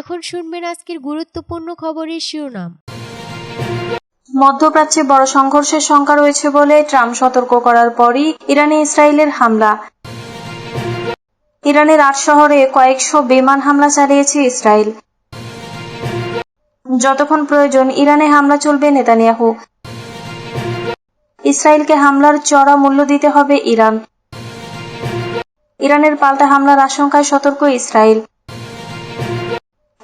এখন শুনবেন আজকের গুরুত্বপূর্ণ খবরের শিরোনাম। মধ্যপ্রাচ্যে বড় সংঘর্ষের শঙ্কা রয়েছে বলে ট্রাম্প সতর্ক করার পরই ইরানে ইসরায়েলের হামলা। ইরানের আট শহরে কয়েকশো বিমান হামলা চালিয়েছে ইসরায়েল। যতক্ষণ প্রয়োজন ইরানে হামলা চলবে নেতানিয়াহু। ইসরায়েলকে হামলার চড়া মূল্য দিতে হবে ইরান। ইরানের পাল্টা হামলার আশঙ্কায় সতর্ক ইসরায়েল।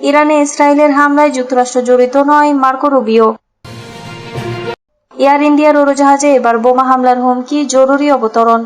ইরানে ইসরায়েলের হামলায় যুক্তরাষ্ট্র জড়িত নয় মার্কো রুবিও। এয়ার ইন্ডিয়ার উড়োজাহাজে এবার বোমা হামলার হুমকি, জরুরি অবতরণ।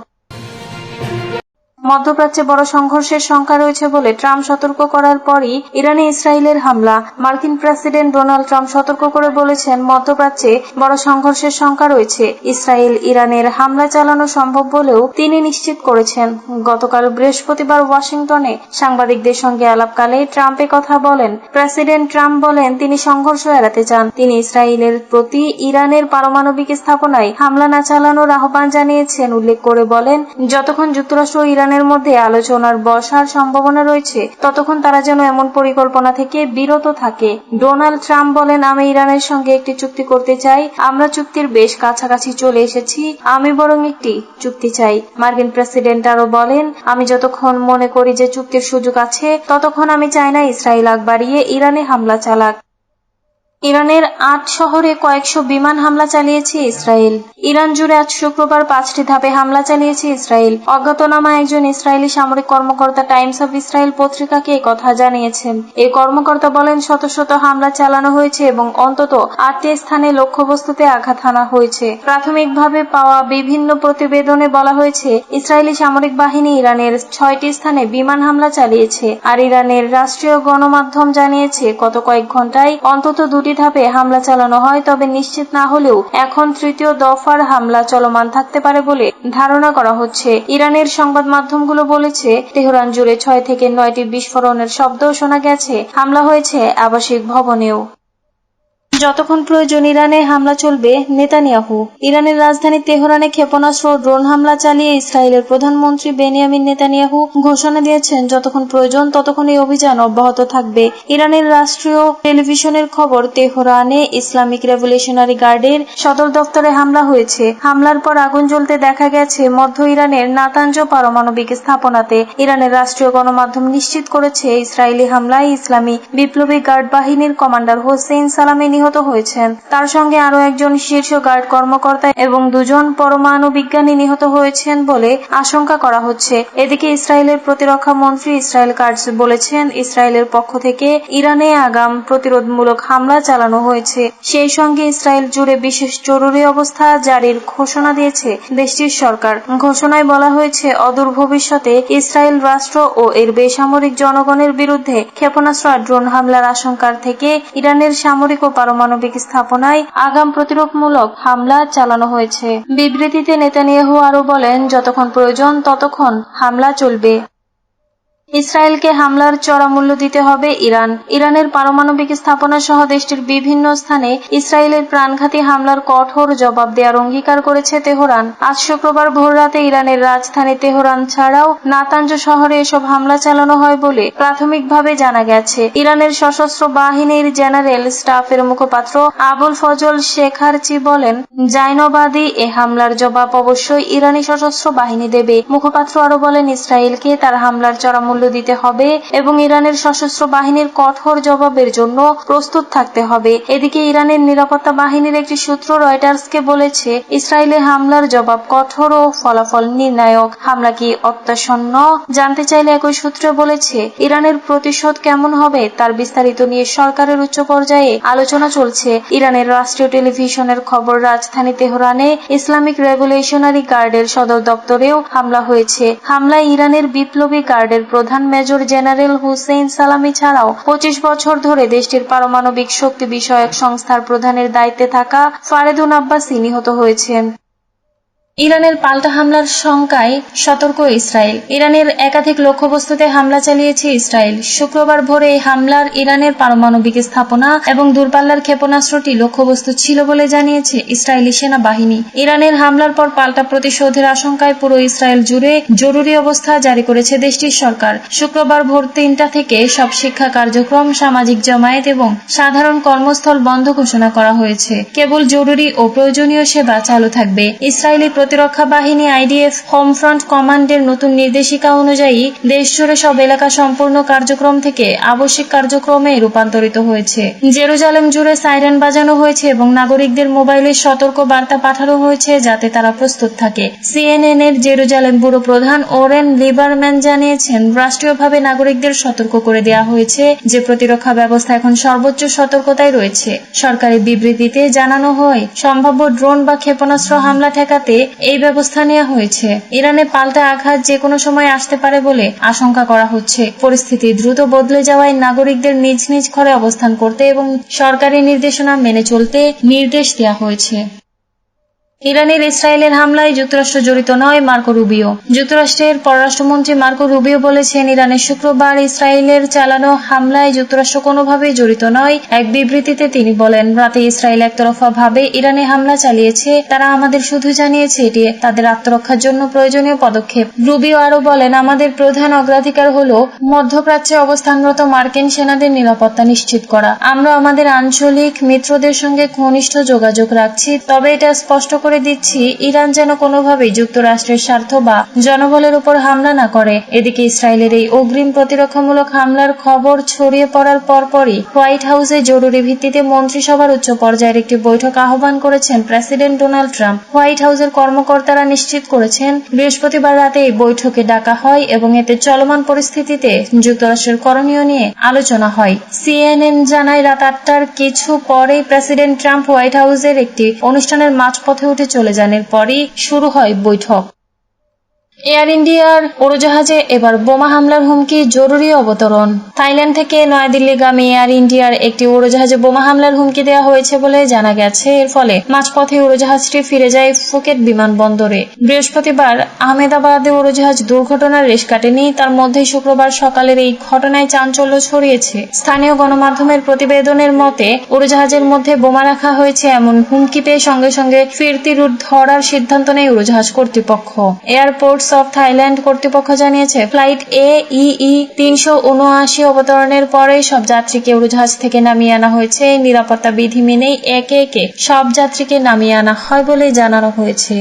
মধ্যপ্রাচ্যে বড় সংঘর্ষের শঙ্কা রয়েছে বলে ট্রাম্প সতর্ক করার পরই ইরানে ইসরায়েলের হামলা। মার্কিন প্রেসিডেন্ট ডোনাল্ড ট্রাম্প সতর্ক করে বলেছেন, মধ্যপ্রাচ্যে বড় সংঘর্ষের শঙ্কা রয়েছে। ইসরায়েল ইরানের হামলা চালানো সম্ভব বলেও তিনি নিশ্চিত করেছেন। গতকাল বৃহস্পতিবার ওয়াশিংটনে সাংবাদিকদের সঙ্গে আলাপকালে ট্রাম্প কথা বলেন। প্রেসিডেন্ট ট্রাম্প বলেন, তিনি সংঘর্ষ এড়াতে চান। তিনি ইসরায়েলের প্রতি ইরানের পারমাণবিক স্থাপনায় হামলা না চালানোর আহ্বান জানিয়েছেন। উল্লেখ করে বলেন, যতক্ষণ যুক্তরাষ্ট্র ও ইরানের মধ্যে আলোচনার বসার সম্ভাবনা রয়েছে। ততক্ষণ তারা যেন এমন পরিকল্পনা থেকে বিরত থাকে। ডোনাল্ড ট্রাম্প বলেন, আমি ইরানের সঙ্গে একটি চুক্তি করতে চাই। আমরা চুক্তির বেশ কাছাকাছি চলে এসেছি। আমি বরং একটি চুক্তি চাই। মার্কিন প্রেসিডেন্ট আরও বলেন, আমি যতক্ষণ মনে করি যে চুক্তির সুযোগ আছে, ততক্ষণ আমি চাই না ইসরায়েল আগ বাড়িয়ে ইরানে হামলা চালাক। ইরানের আট শহরে কয়েকশো বিমান হামলা চালিয়েছে ইসরায়েল। ইরান জুড়ে আজ শুক্রবার পাঁচটি ধাপে হামলা চালিয়েছে ইসরায়েল। অজ্ঞাতনামা একজন ইসরায়েলি সামরিক কর্মকর্তা টাইমস অফ ইসরায়েল পত্রিকাকে কথা জানিয়েছেন। এই কর্মকর্তা বলেন, শত শত হামলা চালানো হয়েছে এবং অন্তত আটটি স্থানে লক্ষ্যবস্তুতে আঘাত হানা হয়েছে। প্রাথমিকভাবে পাওয়া বিভিন্ন প্রতিবেদনে বলা হয়েছে, ইসরায়েলি সামরিক বাহিনী ইরানের ছয়টি স্থানে বিমান হামলা চালিয়েছে। আর ইরানের রাষ্ট্রীয় গণমাধ্যম জানিয়েছে, গত কয়েক ঘন্টায় অন্তত দুটি ধাপে হামলা চালানো হয়, তবে নিশ্চিত না হলেও এখন তৃতীয় দফার হামলা চলমান থাকতে পারে বলে ধারণা করা হচ্ছে। ইরানের সংবাদ মাধ্যমগুলো বলেছে, তেহরান জুড়ে ছয় থেকে নয়টি বিস্ফোরণের শব্দও শোনা গেছে। হামলা হয়েছে আবাসিক ভবনেও। যতক্ষণ প্রয়োজন ইরানে হামলা চলবে, নেতানিয়াহু। ইরানের রাজধানী তেহরানে ক্ষেপণাস্ত্র ড্রোন হামলা চালিয়ে ইসরায়েলের প্রধানমন্ত্রী বেনিয়ামিন নেতানিয়াহু ঘোষণা দিয়েছেন, যতক্ষণ প্রয়োজন ততক্ষণ এই অভিযান অব্যাহত থাকবে। ইরানের রাষ্ট্রীয় টেলিভিশনের খবর, তেহরানে ইসলামিক রেভলিউশনারি গার্ডের সদর দপ্তরে হামলা হয়েছে। হামলার পর আগুন জ্বলতে দেখা গেছে, মধ্য ইরানের নাতাঞ্জ পারমাণবিক স্থাপনাতে। ইরানের রাষ্ট্রীয় গণমাধ্যম নিশ্চিত করেছে, ইসরায়েলি হামলায় ইসলামী বিপ্লবী গার্ড বাহিনীর কমান্ডার হোসেন সালামে নিহত হয়েছেন। তার সঙ্গে আরও একজন শীর্ষ গার্ড কর্মকর্তা এবং দুজন পরমাণু বিজ্ঞানী নিহত হয়েছেন বলে আশঙ্কা করা হচ্ছে। এদিকে ইসরায়েলের প্রতিরক্ষা মন্ত্রী ইসরায়েল কার্ডস বলেছেন, ইসরায়েলের পক্ষ থেকে ইরানে আগাম প্রতিরোধমূলক হামলা চালানো হয়েছে। সেই সঙ্গে ইসরায়েল জুড়ে বিশেষ জরুরি অবস্থা জারির ঘোষণা দিয়েছে দেশটির সরকার। ঘোষণায় বলা হয়েছে, অদূর ভবিষ্যতে ইসরায়েল রাষ্ট্র ও এর বেসামরিক জনগণের বিরুদ্ধে ক্ষেপণাস্ত্র আর ড্রোন হামলার আশঙ্কার থেকে ইরানের সামরিক ও পারমাণবিক স্থাপনায় আগাম প্রতিরোধমূলক হামলা চালানো হয়েছে। বিবৃতিতে নেতানিয়াহু আরও বলেন, যতক্ষণ প্রয়োজন ততক্ষণ হামলা চলবে। ইসরায়েলকে হামলার চড়া মূল্য দিতে হবে ইরান। ইরানের পারমাণবিক স্থাপনা সহ দেশটির বিভিন্ন স্থানে ইসরায়েলের প্রাণঘাতী হামলার কঠোর জবাব দেওয়ার অঙ্গীকার করেছে তেহরান। আজ শুক্রবার ভোররাতে ইরানের রাজধানী তেহরান ছাড়াও নাতাঞ্জ শহরে এসব হামলা চালানো হয় বলে প্রাথমিকভাবে জানা গেছে। ইরানের সশস্ত্র বাহিনীর জেনারেল স্টাফের মুখপাত্র আবুল ফজল শেখারচি বলেন, জাইনবাদী এ হামলার জবাব অবশ্যই ইরানি সশস্ত্র বাহিনী দেবে। মুখপাত্র আরও বলেন, ইসরায়েলকে তার হামলার চড়া মূল্য দিতে হবে এবং ইরানের সশস্ত্র বাহিনীর কঠোর জবাবের জন্য প্রস্তুত থাকতে হবে। এদিকে ইরানের নিরাপত্তা বাহিনীর একটি সূত্র রয়টার্সকে বলেছে, ইসরায়েলে হামলার জবাব কঠোর ও ফলাফল নির্ণায়ক। হামলা কি অত্যাসন্ন জানতে চাইলে একই সূত্রে বলেছে, ইরানের প্রতিশোধ কেমন হবে তার বিস্তারিত নিয়ে সরকারের উচ্চ পর্যায়ে আলোচনা চলছে। ইরানের রাষ্ট্রীয় টেলিভিশনের খবর রাজধানী তেহরানে ইসলামিক রেভলিউশনারি গার্ডের সদর দপ্তরেও হামলা হয়েছে। হামলায় ইরানের বিপ্লবী গার্ডের প্রধান মেজর জেনারেল হুসেইন সালামি ছাড়াও পঁচিশ বছর ধরে দেশটির পারমাণবিক শক্তি বিষয়ক সংস্থার প্রধানের দায়িত্বে থাকা ফারেদুন আব্বাসি নিহত হয়েছেন। ইরানের পাল্টা হামলার শঙ্কায় সতর্ক ইসরায়েল। ইরানের একাধিক লক্ষ্যবস্তুতে হামলা চালিয়েছে ইসরায়েল। শুক্রবার ভোরে এই হামলার ইরানের পারমাণবিক স্থাপনা এবং দূরপাল্লার ক্ষেপণাস্ত্রটি লক্ষ্যবস্তু ছিল বলে জানিয়েছে ইসরায়েলি সেনাবাহিনী। ইরানের হামলার পর পাল্টা প্রতিশোধের আশঙ্কায় পুরো ইসরায়েল জুড়ে জরুরি অবস্থা জারি করেছে দেশটির সরকার। শুক্রবার ভোর তিনটা থেকে সব শিক্ষা কার্যক্রম, সামাজিক জমায়েত এবং সাধারণ কর্মস্থল বন্ধ ঘোষণা করা হয়েছে। কেবল জরুরি ও প্রয়োজনীয় সেবা চালু থাকবে। ইসরায়েলি প্রতিরক্ষা বাহিনী আইডিএফ হোম ফ্রন্ট কমান্ডের নতুন নির্দেশিকা অনুযায়ী দেশ জুড়ে সব এলাকা সম্পূর্ণ কার্যক্রম থেকে আবশ্যিক কার্যক্রমে রূপান্তরিত হয়েছে। জেরুজালেম জুড়ে সাইরেন বাজানো হয়েছে এবং নাগরিকদের মোবাইলে সতর্ক বার্তা পাঠানো হয়েছে যাতে তারা প্রস্তুত থাকে। সিএনএন এর জেরুজালেম ব্যুরো প্রধান ওরেন লিবারম্যান জানিয়েছেন, রাষ্ট্রীয়ভাবে নাগরিকদের সতর্ক করে দেওয়া হয়েছে যে প্রতিরক্ষা ব্যবস্থা এখন সর্বোচ্চ সতর্কতায় রয়েছে। সরকারি বিবৃতিতে জানানো হয়, সম্ভাব্য ড্রোন বা ক্ষেপণাস্ত্র হামলা ঠেকাতে এই ব্যবস্থা নেওয়া হয়েছে। ইরানে পাল্টা আঘাত যে কোনো সময় আসতে পারে বলে আশঙ্কা করা হচ্ছে। পরিস্থিতি দ্রুত বদলে যাওয়ায় নাগরিকদের নিজ নিজ ঘরে অবস্থান করতে এবং সরকারি নির্দেশনা মেনে চলতে নির্দেশ দেওয়া হয়েছে। ইরানের ইসরায়েলের হামলায় যুক্তরাষ্ট্র জড়িত নয়, মার্কো রুবিও। যুক্তরাষ্ট্রের পররাষ্ট্রমন্ত্রী মার্কো রুবিও বলেছেন, ইরানের শুক্রবার ইসরায়েলের চালানো হামলায় যুক্তরাষ্ট্র কোনোভাবেই জড়িত নয়। এক বিবৃতিতে তিনি বলেন, রাতে ইসরায়েল একতরফা ভাবে ইরানে হামলা চালিয়েছে। তারা আমাদের শুধু জানিয়েছে এটি তাদের আত্মরক্ষার জন্য প্রয়োজনীয় পদক্ষেপ। রুবিও আরও বলেন, আমাদের প্রধান অগ্রাধিকার হল মধ্যপ্রাচ্যে অবস্থানরত মার্কিন সেনাদের নিরাপত্তা নিশ্চিত করা। আমরা আমাদের আঞ্চলিক মিত্রদের সঙ্গে ঘনিষ্ঠ যোগাযোগ রাখছি, তবে এটা স্পষ্ট করে দিচ্ছি, ইরান যেন কোনোভাবেই যুক্তরাষ্ট্রের স্বার্থ বা জনবলের উপর হামলা না করে। এদিকে ইসরায়েলের এই অগ্রিম প্রতিরক্ষামূলক হামলার খবর ছড়িয়ে পড়ার পরপরই হোয়াইট হাউসে জরুরি ভিত্তিতে মন্ত্রিসভার উচ্চ পর্যায়ের একটি বৈঠক আহ্বান করেছেন প্রেসিডেন্ট ডোনাল্ড ট্রাম্প। হোয়াইট হাউসের কর্মকর্তারা নিশ্চিত করেছেন, বৃহস্পতিবার রাতে এই বৈঠকে ডাকা হয় এবং এতে চলমান পরিস্থিতিতে যুক্তরাষ্ট্রের করণীয় নিয়ে আলোচনা হয়। সিএনএন জানায় রাত আটটার কিছু পরেই প্রেসিডেন্ট ট্রাম্প হোয়াইট হাউসের একটি অনুষ্ঠানের মাঝপথে উঠে চলে যান। এরপরই শুরু হয় বৈঠক। এয়ার ইন্ডিয়ার উড়োজাহাজে এবার বোমা হামলার হুমকি জরুরি অবতরণ। থাইল্যান্ড থেকে নয়াদিল্লিগামী এয়ার ইন্ডিয়ার একটি উড়োজাহাজে বোমা হামলার হুমকি দেওয়া হয়েছে বলে জানা গেছে। এর ফলে মাঝপথে উড়োজাহাজটি ফিরে যায় ফুকেট বিমানবন্দরে। বৃহস্পতিবার আহমেদাবাদে উড়োজাহাজ দুর্ঘটনার রেশ কাটেনি। তার মধ্যে শুক্রবার সকালের এই ঘটনায় চাঞ্চল্য ছড়িয়েছে। স্থানীয় গণমাধ্যমের প্রতিবেদনের মতে, উড়োজাহাজের মধ্যে বোমা রাখা হয়েছে এমন হুমকি পেয়ে সঙ্গে সঙ্গে ফিরতি রুট ধরার সিদ্ধান্ত নেয় উড়োজাহাজ কর্তৃপক্ষ। এয়ারপোর্টস অফ থাইল্যান্ড কর্তৃপক্ষ জানিয়েছে, ফ্লাইট এ ই তিনশো উনআশি অবতরণের পরে সব যাত্রীকে উড়োজাহাজ থেকে নামিয়ে আনা হয়েছে। নিরাপত্তা বিধি মেনেই একে একে সব যাত্রীকে নামিয়ে আনা হয় বলে জানানো হয়েছে।